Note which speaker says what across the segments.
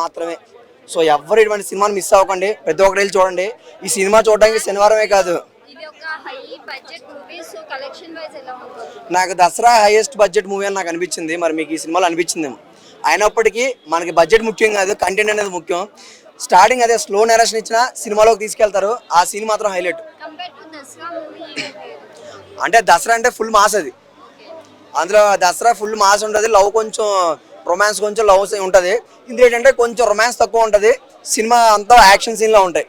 Speaker 1: మాత్రమే. సో ఎవరు ఇటువంటి సినిమాని మిస్ అవ్వకండి. ప్రతి ఒక్కరు వెళ్ళి చూడండి. ఈ సినిమా చూడడానికి శనివారమే కాదు. నాకు దసరా హైయెస్ట్ బడ్జెట్ మూవీ అని నాకు అనిపించింది. మరి మీకు ఈ సినిమాలో అనిపించింది అయినప్పటికీ మనకి బడ్జెట్ ముఖ్యం కాదు కంటెంట్ అనేది ముఖ్యం. స్టార్టింగ్ అదే స్లో నెరేషన్ ఇచ్చిన సినిమాలోకి తీసుకెళ్తారు. ఆ సీన్ మాత్రం హైలైట్ అంటే దసరా అంటే ఫుల్ మాస్ అది. అందులో దసరా ఫుల్ మాస్ ఉంటుంది. లవ్ కొంచెం రొమాన్స్ కొంచెం లవ్ ఉంటుంది. ఇది ఏంటంటే కొంచెం రొమాన్స్ తక్కువ ఉంటుంది. సినిమా అంతా యాక్షన్ సీన్లో ఉంటాయి.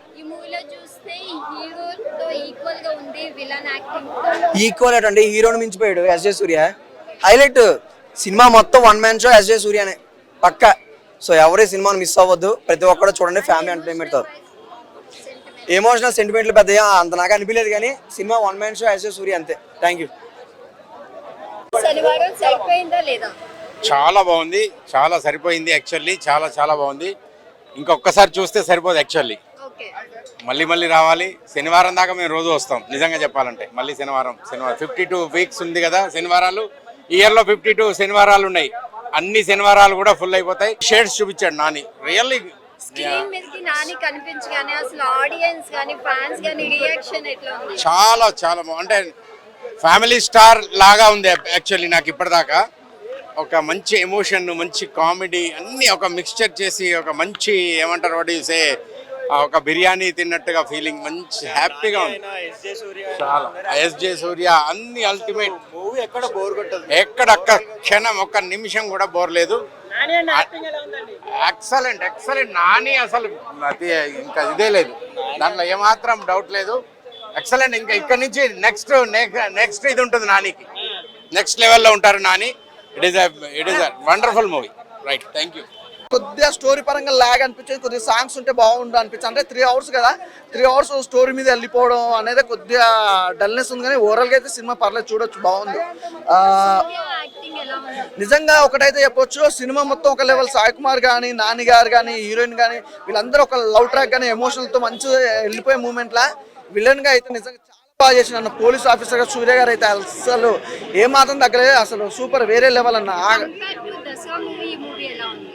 Speaker 2: ఈక్వల్
Speaker 1: అంటే హీరోని మించిపోయాడు S J Surya. Highlight cinema మొత్తం one man show S J సూర్యనే. పక్క. సో ఎవరి సినిమాని మిస్ అవ్వద్దు. ప్రతి ఒక్కరు చూడండి ఫ్యామిలీ ఎంటర్టైన్మెంట్తో ఎమోషనల్ సెంటిమెంట్లు పెద్దగా అంత నాకు అనిపించలేదు కానీ cinema one man show S J Surya అంతే. థ్యాంక్ యూ
Speaker 2: శనివారం సరిపోయిందా లేదా?
Speaker 3: చాలా బాగుంది. చాలా సరిపోయింది యాక్చువల్లీ చాలా చాలా బాగుంది. ఇంకొకసారి చూస్తే సరిపోదు యాక్చువల్లీ మళ్ళీ మళ్ళీ రావాలి. శనివారం దాకా మేము రోజు వస్తాం. నిజంగా చెప్పాలంటే. మళ్ళీ శనివారం. శనివారం. ఫిఫ్టీ టూ వీక్స్ ఉంది కదా శనివారాలు. ఇయర్లో ఫిఫ్టీ టూ శనివారాలు ఉన్నాయి. అన్ని శనివారాలు కూడా ఫుల్ అయిపోతాయి. షేడ్స్ చూపించాడు నాని. రియల్లీ చాలా చాలా అంటే ఫ్యామిలీ స్టార్ లాగా ఉంది యాక్చువల్లీ నాకు ఇప్పటిదాకా. ఒక మంచి ఎమోషన్ మంచి కామెడీ అన్ని ఒక మిక్స్చర్ చేసి ఒక మంచి ఏమంటారు వాటి సే ఒక బిర్యానీ తిన్నట్టుగా ఫీలింగ్ మంచి హ్యాపీగా ఉంది. చాలా. ఎస్ జే సూర్య అన్ని అల్టిమేట్
Speaker 4: మూవీ ఎక్కడ బోర్ కొట్టదు.
Speaker 3: ఎక్కడ ఒక్క క్షణం ఒక్క నిమిషం కూడా బోర్ లేదు. ఎక్సలెంట్ ఎక్సలెంట్ నాని అసలు అది ఇంకా ఇదే లేదు. దాంట్లో ఏమాత్రం డౌట్ లేదు. ఎక్సలెంట్ ఇంకా ఇక్కడ నుంచి నెక్స్ట్ నెక్స్ట్ ఇది ఉంటుంది నానికి. నెక్స్ట్ లెవెల్లో ఉంటారు Nani. It is it is wonderful movie right thank you
Speaker 5: కొద్దిగా స్టోరీ పరంగా లాగ్ అనిపించింది కొద్దిగా సాంగ్స్ ఉంటే బాగుండు అనిపించింది. అంటే త్రీ అవర్స్ కదా త్రీ అవర్స్ స్టోరీ మీద వెళ్ళిపోవడం అనేది కొద్దిగా డల్నెస్ ఉంది కానీ ఓవరాల్గా అయితే సినిమా పర్లేదు చూడొచ్చు బాగుంది. నిజంగా ఒకటైతే చెప్పొచ్చు సినిమా మొత్తం ఒక లెవెల్ సాయి కుమార్ కానీ నాని గారు కానీ హీరోయిన్ కానీ వీళ్ళందరూ ఒక లవ్ ట్రాక్ కానీ ఎమోషనల్తో మంచిగా వెళ్ళిపోయే మూమెంట్లా విలన్గా అయితే నిజంగా బాగా చేసి నన్ను పోలీస్ ఆఫీసర్గా సూర్య గారు అయితే అసలు ఏ మాత్రం తగ్గలేదు. అసలు సూపర్ వేరే లెవెల్ అన్న.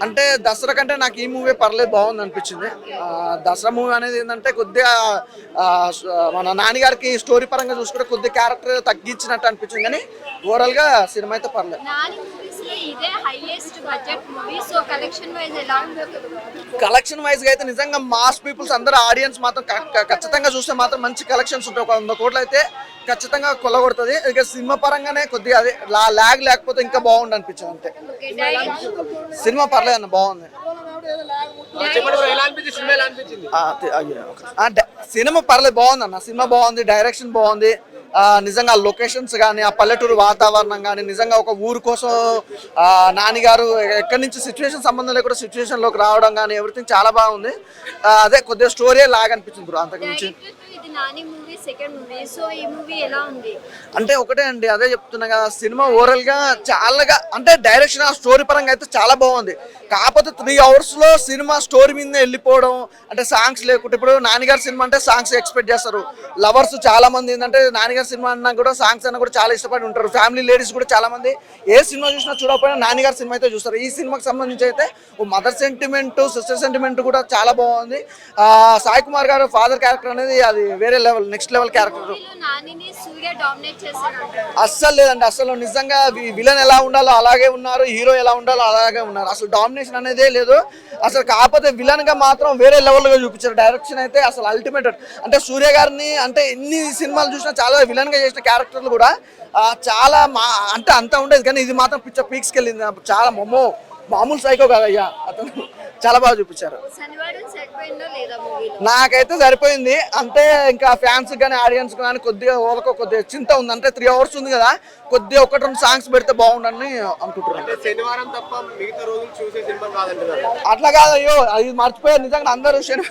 Speaker 5: అంటే దసరా కంటే నాకు ఈ మూవీ పర్లేదు బాగుంది అనిపించింది. దసరా మూవీ అనేది ఏంటంటే కొద్దిగా మన నాన్నగారికి స్టోరీ పరంగా చూసుకుంటే కొద్దిగా క్యారెక్టర్ తగ్గించినట్టు అనిపించింది. కానీ ఓవరాల్గా సినిమా అయితే పర్లేదు.
Speaker 2: ఇదే highest budget movie so collection wise ఎలా ఉంది
Speaker 5: కలెక్షన్ వైజ్గా అయితే నిజంగా మాస్ పీపుల్స్ అందరూ ఆడియన్స్ మాత్రం ఖచ్చితంగా చూస్తే మాత్రం మంచి కలెక్షన్స్ ఉంటాయి. ఒక వంద కోట్లు అయితే ఖచ్చితంగా కొల్లగొడుతుంది. ఇక సినిమా పరంగానే కొద్దిగా అదే లా ల్యాగ్ లేకపోతే ఇంకా బాగుండు అనిపించింది అంతే. సినిమా పర్లేదు అన్న బాగుంది.
Speaker 4: సినిమా ఎలా అనిపించింది?
Speaker 5: ఆ, తి- అయ్యో, ఓకే. ఆ, డ- సినిమా పర్లేదు బాగుంది అన్న. సినిమా బాగుంది డైరెక్షన్ బాగుంది. నిజంగా లొకేషన్స్ కానీ ఆ పల్లెటూరు వాతావరణం కానీ నిజంగా ఒక ఊరు కోసం నాన్నగారు ఎక్కడి నుంచి సిచ్యువేషన్ సంబంధం లేకుండా సిచ్యువేషన్లోకి రావడం కానీ ఎవ్రీథింగ్ చాలా బాగుంది. అదే కొద్దిగా స్టోరీ లాగా అనిపించింది బ్రో అంతకు మించి.
Speaker 2: Nani movie second movie. So ఈ మూవీ ఎలా ఉంది?
Speaker 5: అంటే ఒకటే అండి అదే చెప్తున్నా కదా సినిమా ఓవరాల్గా చాలాగా అంటే డైరెక్షన్ ఆ స్టోరీ పరంగా అయితే చాలా బాగుంది. కాకపోతే త్రీ అవర్స్లో సినిమా స్టోరీ మీద వెళ్ళిపోవడం అంటే సాంగ్స్ లేకుంటే ఇప్పుడు నాన్నగారి సినిమా అంటే సాంగ్స్ ఎక్స్పెక్ట్ చేస్తారు. లవర్స్ చాలా మంది ఏంటంటే నాన్నగారి సినిమా అన్నా కూడా సాంగ్స్ అన్నా కూడా చాలా ఇష్టపడి ఉంటారు. ఫ్యామిలీ లేడీస్ కూడా చాలా మంది ఏ సినిమా చూసినా చూడకపోయినా నాన్నగారి సినిమా అయితే చూస్తారు. ఈ సినిమాకి సంబంధించి అయితే ఓ మదర్ సెంటిమెంట్ సిస్టర్ సెంటిమెంట్ కూడా చాలా బాగుంది. సాయి కుమార్ గారు ఫాదర్ క్యారెక్టర్ అనేది అది వేరే లెవెల్ నెక్స్ట్ లెవెల్ క్యారెక్టర్ అస్సలు లేదండి అసలు నిజంగా విలన్ ఎలా ఉండాలో అలాగే ఉన్నారు హీరో ఎలా ఉండాలో అలాగే ఉన్నారు. అసలు డామినేషన్ అనేదే లేదు. అసలు కాకపోతే విలన్గా మాత్రం వేరే లెవెల్గా చూపించారు. డైరెక్షన్ అయితే అసలు అల్టిమేట్ అంటే సూర్య గారిని అంటే ఎన్ని సినిమాలు చూసినా చాలా విలన్గా చేసిన క్యారెక్టర్లు కూడా చాలా మా అంటే అంత ఉండేది. కానీ ఇది మాత్రం పిచ్చ పీక్స్కి వెళ్ళింది. చాలా మొమ్మో మామూలు సైకో కాదయ్యా. అతను చాలా బాగా చూపించారు.
Speaker 2: శనివారం సరిపోయిందో లేదా మూవీలో
Speaker 5: నాకైతే సరిపోయింది. అంటే ఇంకా ఫ్యాన్స్ కానీ ఆడియన్స్ కానీ కొద్దిగా ఓలకో కొద్దిగా చింత ఉంది అంటే త్రీ అవర్స్ ఉంది కదా కొద్దిగా ఒకటి రెండు సాంగ్స్ పెడితే బాగుండని అనుకుంటున్నాను.
Speaker 4: శనివారం తప్ప మిగతా రోజులు చూసే సినిమా కాదంటున్నారు
Speaker 5: అట్లా కాదు అయ్యో అది మర్చిపోయారు నిజంగా అందరూ. శని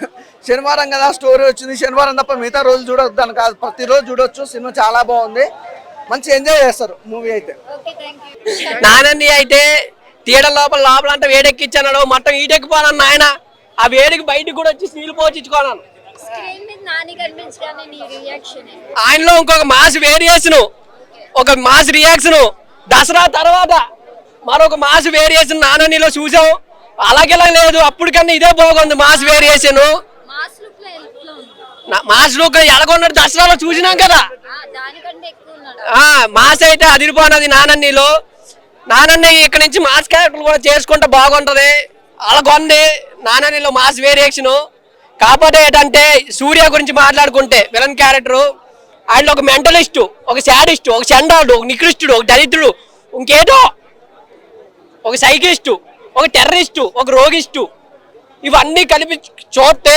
Speaker 5: శనివారం కదా స్టోరీ వచ్చింది. శనివారం తప్ప మిగతా రోజులు చూడొద్దు అని కాదు. ప్రతిరోజు చూడొచ్చు. సినిమా చాలా బాగుంది. మంచి ఎంజాయ్ చేస్తారు మూవీ అయితే.
Speaker 6: నానంది అయితే థియేటర్ లోపల లోపల అంటే వేడెక్కిచ్చాడు మొత్తం ఈటెక్కిపోనాను నాయన. ఆ వేడికి బయటికి కూడా వచ్చి నీళ్ళు పోచిచ్చుకోనాను ఆయనలో ఇంకొక మాస్ వేరియేషన్ ఒక మాస్ రియాక్షన్ దసరా తర్వాత మరొక మాస్ వేరియేషన్ నాననిలో చూసాం అలాగేలా లేదు. అప్పటికన్నా ఇదే బాగుంది మాస్ వేరియేషన్
Speaker 2: మాస్ లుక్
Speaker 6: ఎలాగొన్నాడు దసరాలో చూసినాం కదా. మాస్ అయితే అదిరిపోనది నానన్నీలో నానన్న ఇక్కడ నుంచి మాస్ క్యారెక్టర్ కూడా చేసుకుంటే బాగుంటది. అలాగొంది నానన్నలో మాస్ వేరియేషన్ కాకపోతే ఏంటంటే సూర్య గురించి మాట్లాడుకుంటే విలన్ క్యారెక్టర్ ఆయన ఒక మెంటలిస్ట్ ఒక శాడిస్ట్ ఒక చండాడు ఒక నికృష్టుడు ఒక దరిద్రుడు ఇంకేటో ఒక సైకిస్టు ఒక టెర్రరిస్టు ఒక రోగిస్టు. ఇవన్నీ కలిపి చూస్తే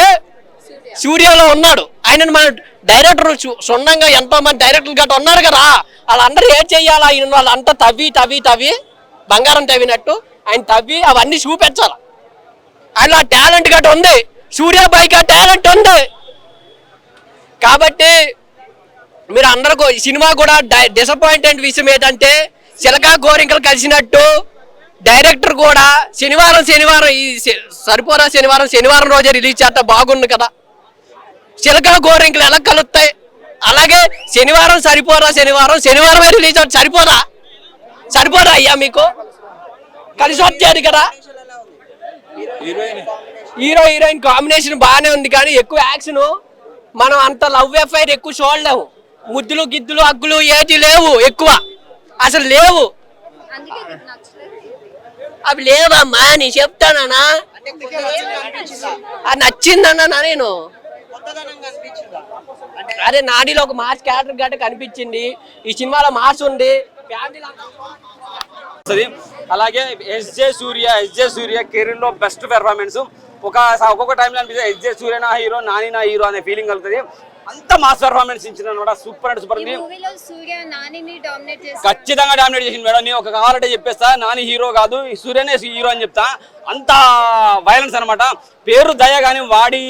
Speaker 6: సూర్యలో ఉన్నాడు. ఆయనను మన డైరెక్టర్ సున్నంగా ఎంతో మంది డైరెక్టర్లు గట్రా ఉన్నారు కదా. వాళ్ళందరూ ఏం చేయాలి ఆయన వాళ్ళంతా తవ్వి తవ్వి తవ్వి బంగారం తవ్వినట్టు ఆయన తవ్వి అవన్నీ చూపించాలి ఆయన టాలెంట్ గట్రా ఉంది. సూర్య బైక్ ఆ టాలెంట్ ఉంది. కాబట్టి మీరు అందరూ ఈ సినిమా కూడా డిసప్పాయింటెంట్ విషయం ఏంటంటే చిలకా గోరింకలు కలిసినట్టు డైరెక్టర్ కూడా శనివారం శనివారం ఈ సరిపోరా శనివారం శనివారం రోజే రిలీజ్ చేస్తా బాగుంది కదా. చిలకా గోరింకలు ఎలా కలుస్తాయి? అలాగే శనివారం సరిపోరా శనివారం శనివారమే రిలీజ్ అవుతుంది. సరిపోరా సరిపోరా అయ్యా మీకు? కలిసి వచ్చేది కదా? హీరో హీరోయిన్ కాంబినేషన్ బాగానే ఉంది కానీ ఎక్కువ యాక్షన్ మనం అంత లవ్ ఎఫ్ఐఆర్ ఎక్కువ చూడలేము. ముద్దులు గిద్దులు అగ్గులు ఏది లేవు ఎక్కువ. అసలు లేవు. అవి లేవమ్మా నీ చెప్తానా అది నచ్చిందన్నా నేను? అరే నాడిలో ఒక మాస్ క్యారెక్టర్ గట్ట కనిపించింది. ఈ సినిమాలో మాస్ ఉంది.
Speaker 7: వస్తుంది. అలాగే ఎస్జే సూర్య ఎస్జే సూర్య కెరీర్లో బెస్ట్ పెర్ఫార్మెన్స్ ఒక ఒక్కొక్క టైంలో అనిపిస్తుంది ఎస్జే సూర్య నా హీరో నాని నా హీరో అనే ఫీలింగ్ కలుగుతుంది. అంత మాస్ పెర్ఫార్మెన్స్ ఇచ్చిన అనమాట సూపర్ అంటే సూపర్ ఖచ్చితంగా డామినేట్ చేసింది మేడం. నేను ఒక కావాలంటే చెప్పేస్తా. నాని హీరో కాదు. ఈ సూర్యనే హీరో అని చెప్తా. అంత వైలెన్స్ అన్నమాట. పేరు దయ కానీ వాడి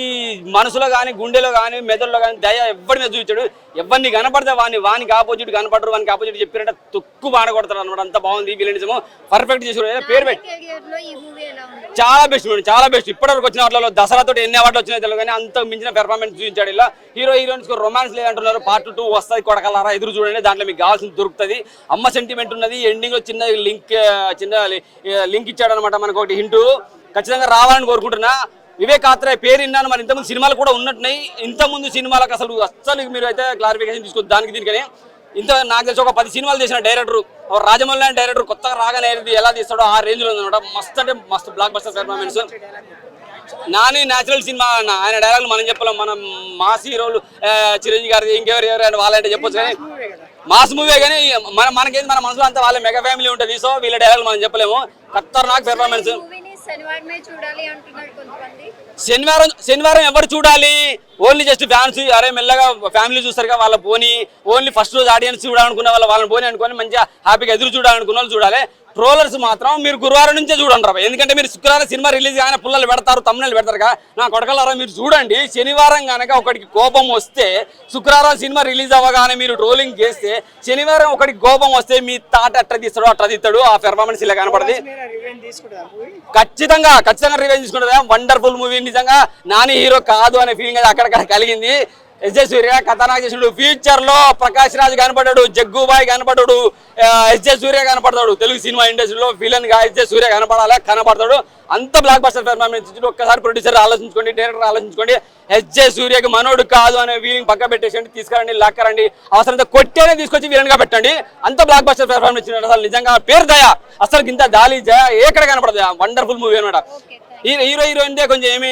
Speaker 7: మనసులో కానీ గుండెలో కానీ మెదడులో కానీ దయ ఎవరి మీద చూపించాడు? ఎవరిని కనపడితే వాని వానికి ఆపోజిట్ కనపడరు వానికి ఆపోజిట్ చెప్పినట్టే తొక్కు బాణ కొడతారు అనమాట అంత బాగుంది విలనిజము పర్ఫెక్ట్ చేసి పేరు పెట్టి చాలా బెస్ట్ మేడం. చాలా బెస్ట్ ఇప్పటివరకు వచ్చిన వాటిలో దసరాతో ఎన్ని అవార్డులు వచ్చినాయో తెలియదు కానీ అంత మించిన పెర్ఫార్మెన్స్ చూపించాడు ఇలా. హీరో హీరోయిన్స్ రొమాన్స్ లేదంటున్నారు. పార్ట్ టూ వస్తుంది కొడకలారా? ఎదురు చూడండి. దాంట్లో మీకు కావాల్సింది దొరుకుతుంది. అమ్మ సెంటిమెంట్ ఉన్నది. ఎండింగ్లో చిన్న లింక్ చిన్న లింక్ ఇచ్చాడు అనమాట మనకు ఒకటి హింటూ. ఖచ్చితంగా రావాలని కోరుకుంటున్నా. వివేక్ ఆత్రే పేరు విన్నాను. మరి ఇంతకుముందు సినిమాలు కూడా ఉన్నట్టున్నాయి. ఇంతకుముందు సినిమాలకు అసలు అస్సలు మీరు అయితే క్లారిఫికేషన్ తీసుకోవద్దు. దానికి దీనికని. ఇంత నాకు తెలిసి ఒక పది సినిమాలు చేసిన డైరెక్టర్ రాజమౌళి డైరెక్టర్ కొత్తగా రాగానే ఎలా తీస్తాడో ఆ రేంజ్లో ఉందన్నమాట. మస్త్ అంటే మస్తు blockbuster performance Nani natural cinema అన్న. ఆయన డైలాగులు మనం చెప్పలేం. మనం మాస్ హీరోలు చిరంజీవి గారి ఇంకెవరు ఎవరు అని వాళ్ళంటే చెప్పొచ్చు కానీ మాస్ మూవీ కానీ మన మనకేంది? మన మనసులో అంతా వాళ్ళ మెగా ఫ్యామిలీ ఉంటుంది. సో వీళ్ళ డైలాగులు మనం చెప్పలేము. ఖతర్నాక్ పెర్ఫార్మెన్స్ శనివారం శనివారం ఎవరు చూడాలి? Only just fans. అరే మెల్లగా ఫ్యామిలీ చూస్తారు కదా వాళ్ళ పోని ఓన్లీ ఫస్ట్ రోజు ఆడియన్స్ చూడాలనుకున్న వాళ్ళ వాళ్ళని పోని అనుకొని మంచిగా హ్యాపీగా ఎదురు చూడాలనుకున్న వాళ్ళు చూడాలి. ట్రోలర్స్ మాత్రం మీరు గురువారం నుంచే చూడండి రా ఎందుకంటే మీరు శుక్రవారం సినిమా రిలీజ్ కానీ పుల్లలు పెడతారు తమ్ముళ్ళు పెడతారు కదా. నా కొడకలారా మీరు చూడండి. శనివారం కనుక ఒకటికి కోపం వస్తే శుక్రవారం సినిమా రిలీజ్ అవ్వగానే మీరు ట్రోలింగ్ చేస్తే శనివారం ఒకటికి కోపం వస్తే మీ తాట అట్ట తీస్తాడు అట్ట తీస్తాడు ఆ పెర్ఫార్మెన్స్ ఇలా కనపడది. ఖచ్చితంగా ఖచ్చితంగా రివెంజ్ తీసుకుంటుందా వండర్ఫుల్ మూవీ నిజంగా. నాని హీరో కాదు అనే ఫీలింగ్ అక్కడక్కడ కలిగింది. ఎస్ జే సూర్య కథానాగ్ చేసినాడు ఫ్యూచర్లో ప్రకాష్ రాజ్ కనపడ్డాడు జగ్గుబాయ్ కనపడ్డాడు ఎస్ జే సూర్య కనపడతాడు తెలుగు సినిమా ఇండస్ట్రీలో విలన్గా ఎస్ జే సూర్య కనపడాలి? కనపడతాడు. అంత బ్లాక్ బస్టర్ పెర్ఫార్మెన్స్ ఇచ్చి ఒక్కసారి ప్రొడ్యూసర్ ఆలోచించుకోండి డైరెక్టర్ ఆలోచించుకోండి. ఎస్ జే సూర్యకి మనోడు కాదు అనే ఫీలింగ్ పక్క పెట్టేసండి తీసుకురండి లాక్కరండి అవసరంతో కొట్టేనే తీసుకొచ్చి విలన్గా పెట్టండి. అంత బ్లాక్ బస్టర్ పెర్ఫార్మెన్స్ ఇచ్చినాడు అసలు నిజంగా పేరు దయ. అసలు ఇంత దాలి జయ ఎక్కడ కనపడదు. వండర్ఫుల్ మూవీ అనమాట హీరో హీరోయిన్ కొంచెం ఏమి